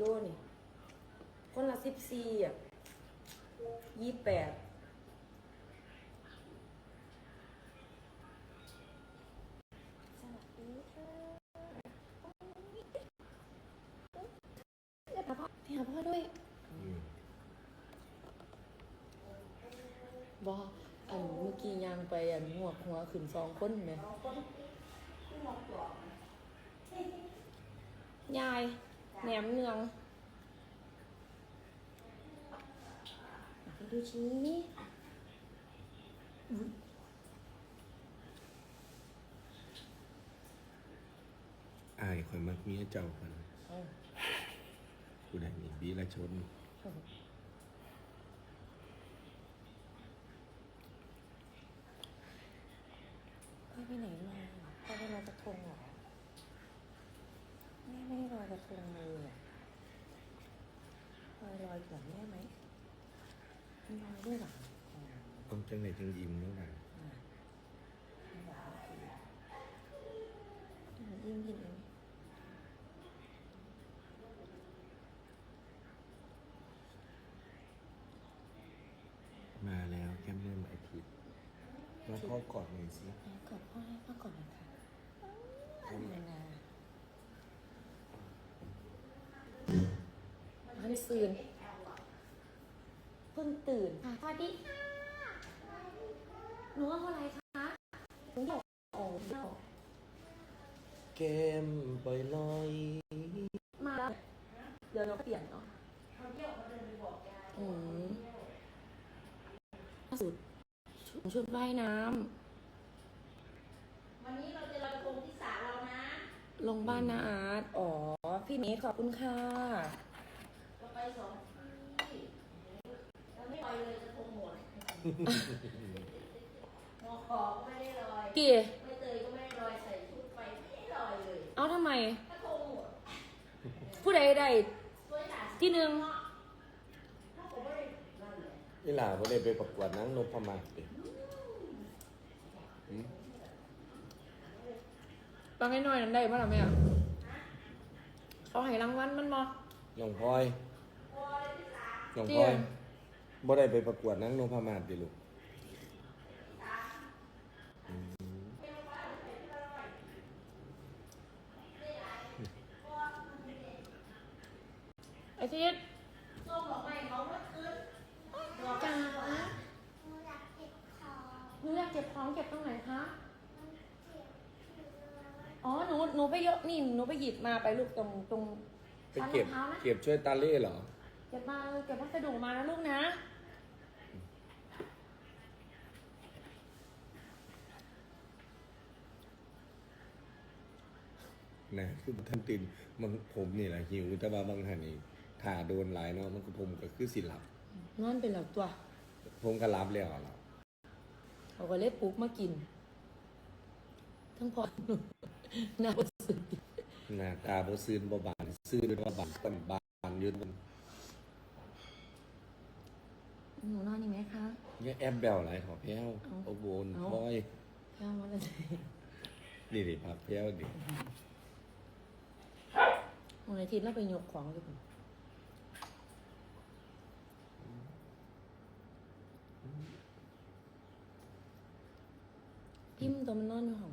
กิโลนี่ คนละสิบสี่อะยี่แปดสวัสดีค่ะพี่หาพ่อพี่หาพ่อด้วยอืมบออันเมื่อกี้ยางไปอันหัวกหัวขึ้นสองคนไหมยาย แหนมเนืองไปดูชิ้นนี้อายคอยมักเมียเจ้าคนเอาผู้ใดมีบีละชนพ่อไปไหนมาพ่อไปลอยกระทงเหรอแม่ไม่ ได้ลอยกระทงเลยอะลอยลอยก่อนแม่ไหมลอยด้วยเหรออ๋อต้องจังไหนจังยิ้มแล้วนะยิ่งยินเองมาแล้วแก้มเริ่มอาทิตย์มาพ่อกอดหน่อยสิแล้วกอดพ่อให้พ่อกอดหน่อยค่ะทำนานา ท่านตื่นเพิ่งตื่นค่ะสวัสดีค่ะหนูว่าเท่าไหรคะหนูบอกโอ้เนาแก้มปล่อยลอย มาแล้วเดี๋ยวเราเปลี่ยนเนาะอืมล่าสุดชุดชุดว่ายน้วันนี้เราจะลอยกระทงที่ศาลเรานะำลงบ้านนาอาร์ตอ๋อ พี่เนทขอบคุณค่ะเราไป สองที่เราไม่ลอยเลยกระทงหมดหมอขอก็ไม่ได้ลอยกี่ ไม่เตยก็ไม่ได้ลอยใส่ชุดไปไม่ได้ลอยเลยเอาทำไมกระทงหมดผู้ใดใดสวยหนาที่หนึ่งถ้าผมไม่ได้นั่นเลยนี่หล่าบ่ได้ไปประกวดนางนพมาศดิหืมบางไอ้น้อยนั้นได้ป่ะล่ะแม่เขาให้รางวัลมันบ่น้องพลอย น้องพลอยบ่ได้ไปประกวดนางนพมาศดิลูกไอ้ทิศส้มดอกไม้เขาเมื่อคืนดอกจ้าหนูอยากเก็บของหนูอยากเก็บของเก็บตรงไหนคะ อ๋อ หนู หนูไปยกนี่ หนูไปหยิบมาไปลูกตรงตรงไปเก็บชั้นรองเท้านะ เก็บช่วยตาเล่เหรอ เก็บมาเก็บพัสดุมานะลูกนะ นะคือท่านตื่นมันผมนี่แหละหิว แต่ว่าบางท่านนี่ถ่าโดนหลายเนาะมันก็ผมก็คือสิหลับ นอนเป็นหลับตัว ผมก็รับแล้วล่ะเขาก็เลยปลุ๊กมากิน ทั้งพอหนูน่าสุดหน้าตาบ่ซื่นบ่บานซื่นบ่บานต้นบานอยืนมัน หนูนอนยังไงคะเนี่ยแอปแบลหลายขอแพ้วเอ้าโอ้โบนเอ้าพลอยแค่วันละนี่ดิพับแพ้วดิวันอาทิตย์เราไปยกของอยู่พุ่นพิมพ์ตัวมันนอนอยู่ห้อง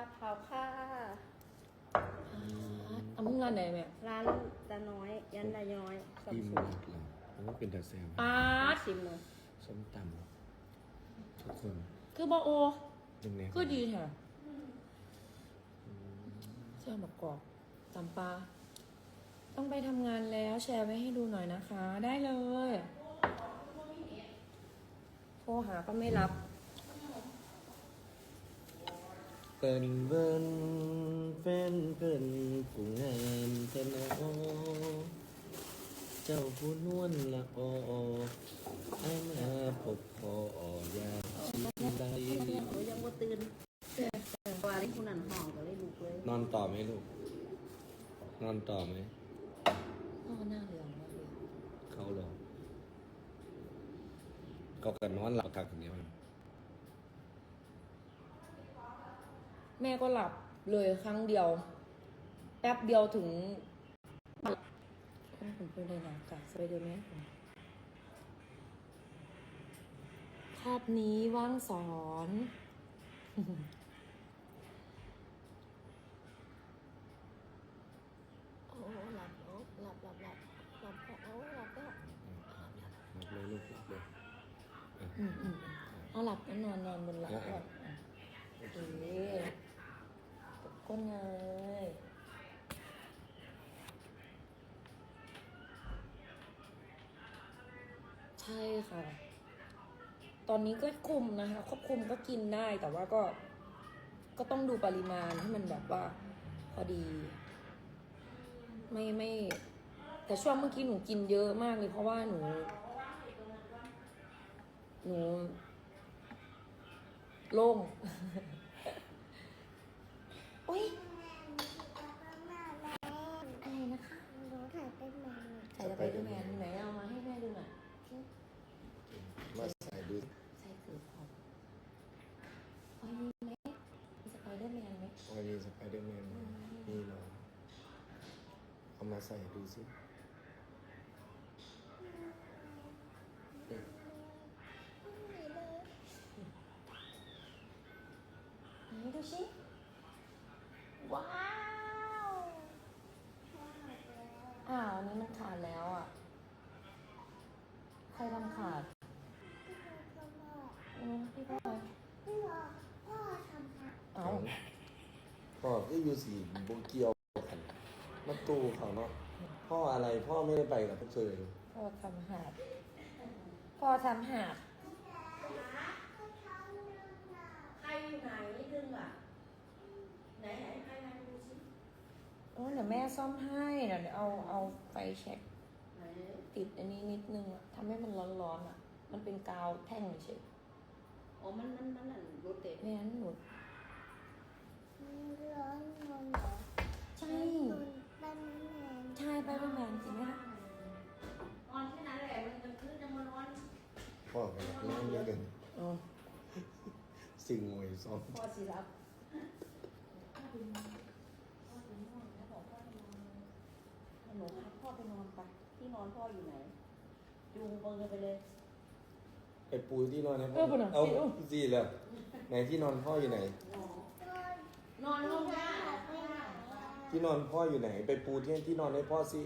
าเผาค่ะเอามึงร้านไหนแม่ร้านตาน้อย ยันตาน้อยกับอิ่มสูหมดแล้วผมว่าเป็นตาแซมปาดชิมเลยส้มตำทุกคนคือบอโอตรงนี้คือดีแท้เชื่อมกกอกตำปลาต้องไปทำงานแล้วแชร์ไว้ให้ดูหน่อยนะคะ ได้เลย โทรหาก็ไม่รับ เป็นเบิ้นแฟนเพิ่นผู้งามเทนอเจ้าผู้นวลละออไอ้มาพบพออยากชิมใดเขายังว่าตื่นว่าที่คุณนันห้องก็เลยลุกเลย นอนต่อไหมลูก นอนต่อไหมนพ่อหน้าเหลืองมากเลยเขาหรอกเขากันนอนหลับกักอย่างเดีย แม่ก็หลับเลยครั้งเดียว แป๊บเดียวถึงผมพูดเลยนะจากสไปเดอร์แมนผมคาบนี้ว่างสอนโอ้หลับแล้วหลับหลับหลับหลับแล้วโอ้หลับแล้วหลับเลยลูกหลับเลยอืมอืมอืมเอาหลับแล้วนอนนอนบนหลังก่อนอะโอเค ก้นเลยใช่ค่ะ ตอนนี้ก็คุมนะคะควบคุมก็กินได้แต่ว่าก็ ก็ต้องดูปริมาณให้มันแบบว่า พอดี ไม่ไม่ แต่ช่วงเมื่อกี้หนูกินเยอะมากเลยเพราะว่าหนู หนู โล่ง โอ๊ย อะไรนะคะ ใส่สไปเดอร์แมนไหนเอามาให้แม่ดูหน่อย มาใส่ดู ใส่คือของโอ้ยมีไหมมีสไปเดอร์แมนไหม วันนี้สไปเดอร์แมนนี่เหรอเอามา ใส่ดูสิไหนดูสิ ว้าวอ้าวอันนี้มันขาดแล้วอะ ใครทำขาดอืมพี่พ่อยเอาพ่อก็อยู่สี่โบเกียวกัน มาตูเขาเนาะพ่ออะไรพ่อไม่ได้ไปกับพวกเธอเลยพ่อทำหาดพ่อทำหาดใครอยู่ไหนดึงอะ ไหนไหนใครมาดูสิโอ้เดี๋ยวแม่ซ่อมให้เดี๋ยวเอาเอาไฟเช็คไหนติดอันนี้นิดนึงอะทำให้มันร้อนๆอะ มันเป็นกาวแท่งเฉยอ๋อมันมันมันนั่นรถเด็ดไม่งั้นหนูใช่ใน้องเยอะกันอ๋อสิ่งงวยซ้อมพ่อสิรับหนูพาพ่อไปนอนไปที่นอนพ่ออยู่ไหนจูงเบอร์ไปเลยไปปูที่นอนให้พ่อเอาสี่แล้วไหนที่นอนพ่ออยู่ไหน นอนห้องหน้าที่นอนพ่ออยู่ไหน ไปปูที่ที่นอนให้พ่อสิ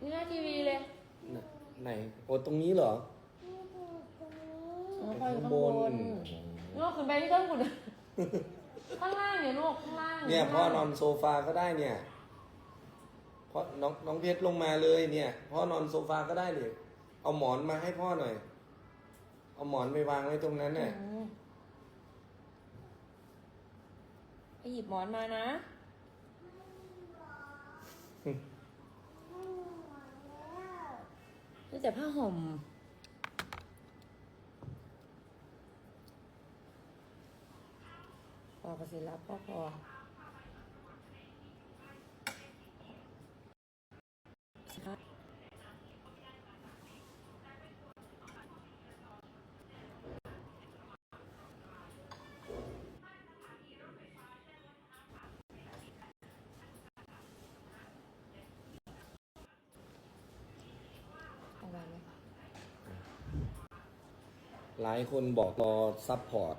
นี่หน้าทีวีเลย ไหนโอ้ตรงนี้เหรอ อ๋อพ่ออยู่ข้างบนนกขึ้นไปที่ต้นกุดข้างล่างเนี่ยนกข้างล่างเนี่ยพ่อนอนโซฟาก็ได้เนี่ยพ่อน้องน้องเพชรลงมาเลยเนี่ยพ่อนอนโซฟาก็ได้เลยเอาหมอนมาให้พ่อหน่อย เอาหมอนไปวางไว้ตรงนั้นอืน่ะมไปหยิบหมอนมานะ นี่แต่ผ้าห่ม อกระสิรับพ่อพอครับเอาไว้ไหมหลายคนบอกรอซัพพอร์ต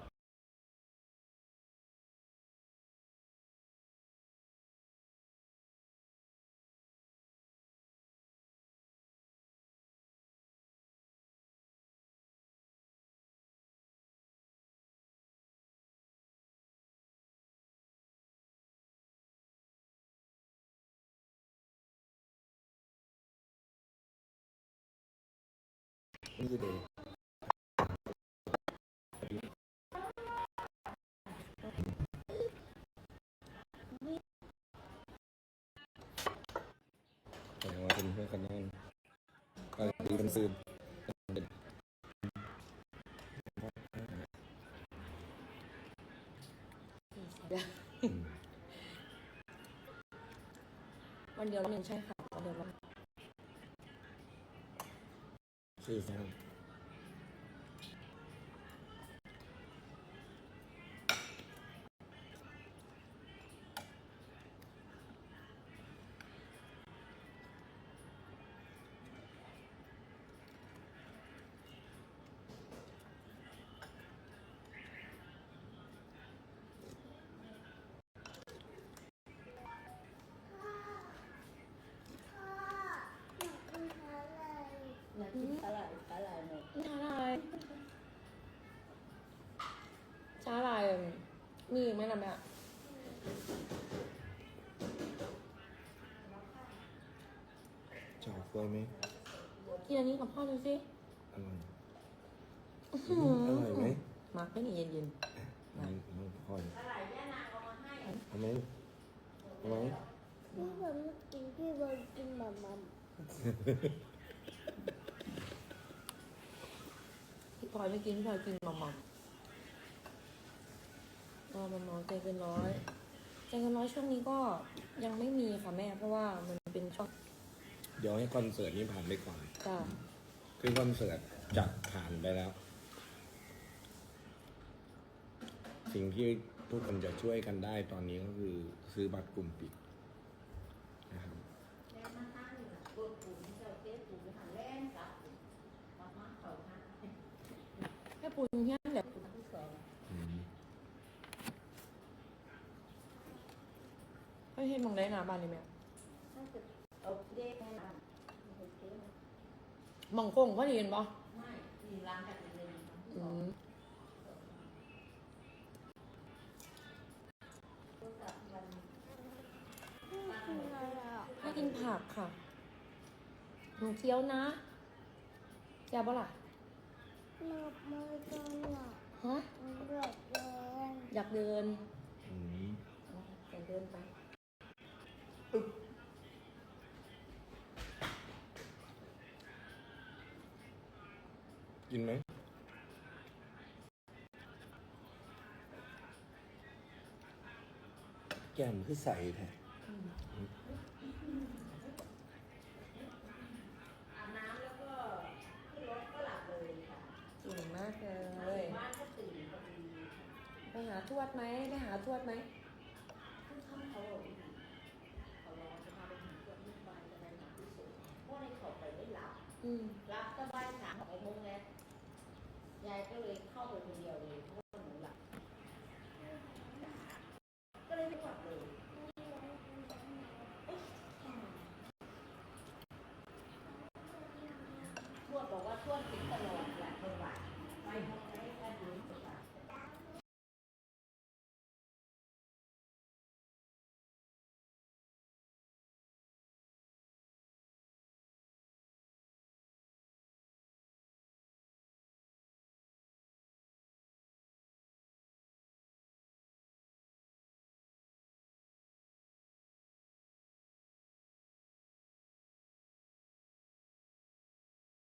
นี่เด็กแต่ว่าเป็นเพื่อนกันนอนก็ดีเป็นซืนวันเดียวหนึ่งใช่ค่ะวันเดียวรอบ ซื้อ มีอีกไหมล่ะแม่ชอบกล้วยไหมกินอันนี้กับพ่อดูสิอร่อยอื้อหือร่อยไหมมาร์กไม่หนีเย็นมันมันพอยอะไรแม่นางเอามาให้เอาไหมเอาไหมพี่บอลกินพี่บอลกินหมามัมๆพี่พลอยไม่กินพี่พลอยกินหมอมๆ ก็มันน้อยใจเกินร้อยใจเกินร้อยช่วงนี้ก็ยังไม่มีค่ะแม่ เพราะว่ามันเป็นช่วงเดี๋ยวให้คอนเสิร์ตนี้ผ่านไปก่อน จ้าคือคอนเสิร์ตจะผ่านไปแล้ว สิ่งที่ทุกคนจะช่วยกันได้ตอนนี้ก็คือซื้อบัตรกลุ่มปิดนะครับแม่มาตั้งกดปุ่มเจ้าเจ๊ปุ่มหันแล่นกลับมามาเขาฮะแม่ปูนเฮี้ยนแหละ ปุ่มที่สอง อืม ไม่เห็นมองได้หนาบ้านเลยแม่ถ้าจะเอาเด็กแม่นางโอเคมองคงพอดีเห็นปะไม่มีร้านกันเลยอืมพี่กินอะไรอะให้กินผักค่ะหนูเคี้ยวนะแกบ่ล่ะหนับมือจังอะฮะมันเดือดแรงอยากเดินอืมอยากเดินไป กินไหมแก้มคือใสแท้อาบน้ำแล้วก็ขึ้นรถก็หลับเลยค่ะเก่งมากเลยบ้านก็ตื่นพอดีไปหาทวดไหมไปหาทวดไหมขึ้นค่ำเขาบอกเขารอจะพาไปถึงตัวที่บ้านจะได้หนักที่สุดเพราะในเขาไปไม่หลับ อืม รับสบายสามหกโมงแล้ว ยายก็เลยเข้าไปคนเดียวเลย